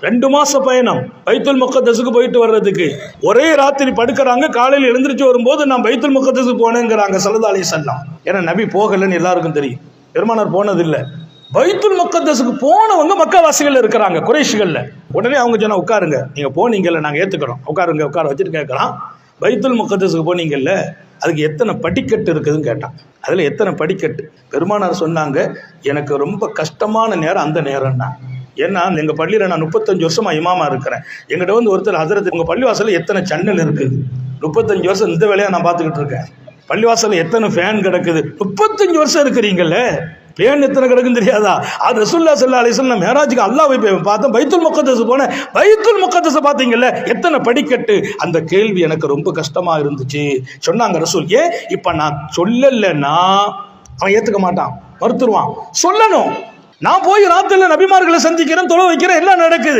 ரெண்டு மாச பயணம் பைத்துல் முக்கத்தசுக்கு போயிட்டு வர்றதுக்கு. ஒரே ராத்திரி படுக்கிறாங்க காலையில் எழுந்திரிச்சு வரும்போது நான் பைத்துல் முக்கத்தசுக்கு போனேங்கிறாங்க சல்லா செல்லாம் ஏன்னா நபி போகலன்னு எல்லாருக்கும் தெரியும். பெருமானார் போனதில்லை. பைத்துல் முக்கத்தசுக்கு போனவங்க மக்காவாசிகள் இருக்கிறாங்க குறைஷிகள்ல. உடனே அவங்க சொன்னால் உட்காருங்க. நீங்க போனீங்கல்ல நாங்கள் ஏத்துக்கிறோம். உட்காருங்க உட்கார வச்சுட்டு கேட்கலாம். பைத்துல் முக்கத்தசுக்கு போனீங்கல்ல அதுக்கு எத்தனை படிக்கட்டு இருக்குதுன்னு கேட்டான். அதில் எத்தனை படிக்கட்டு? பெருமானார் சொன்னாங்க எனக்கு ரொம்ப கஷ்டமான நேரம் அந்த நேரம்னா ஏன்னா எங்கள் பள்ளியில் நான் முப்பத்தஞ்சு வருஷமாக இமாமா இருக்கிறேன். எங்கிட்ட வந்து ஒருத்தர் ஹசரத் உங்கள் பள்ளிவாசலில் எத்தனை சன்னல் இருக்குது முப்பத்தஞ்சு வருஷம் இந்த வேலையை நான் பார்த்துக்கிட்டு இருக்கேன். பள்ளிவாசலில் எத்தனை ஃபேன் கிடக்குது? முப்பத்தஞ்சு வருஷம் இருக்கிறீங்கல்ல ஃபேன் எத்தனை கிடக்குன்னு தெரியாதா? அது ரசுல்லா சல்லா அலிஸ்லாம் மேராஜுக்கு அல்லாஹ் போய் பார்த்தேன். பைத்துல் முக்கத்தசு போனேன் பைத்துல் முக்கத்தஸ் பார்த்தீங்கல்ல? எத்தனை படிக்கட்டு? அந்த கேள்வி எனக்கு ரொம்ப கஷ்டமாக இருந்துச்சு. சொன்னாங்க ரசூல் ஏன் இப்போ நான் சொல்லலைன்னா அவன் ஏற்றுக்க மாட்டான். மறுத்துருவான். சொல்லணும். நான் போய் ராத்திரில நபிமார்களை சந்திக்கிறேன் தொலை வைக்கிறேன் எல்லாம் நடக்குது?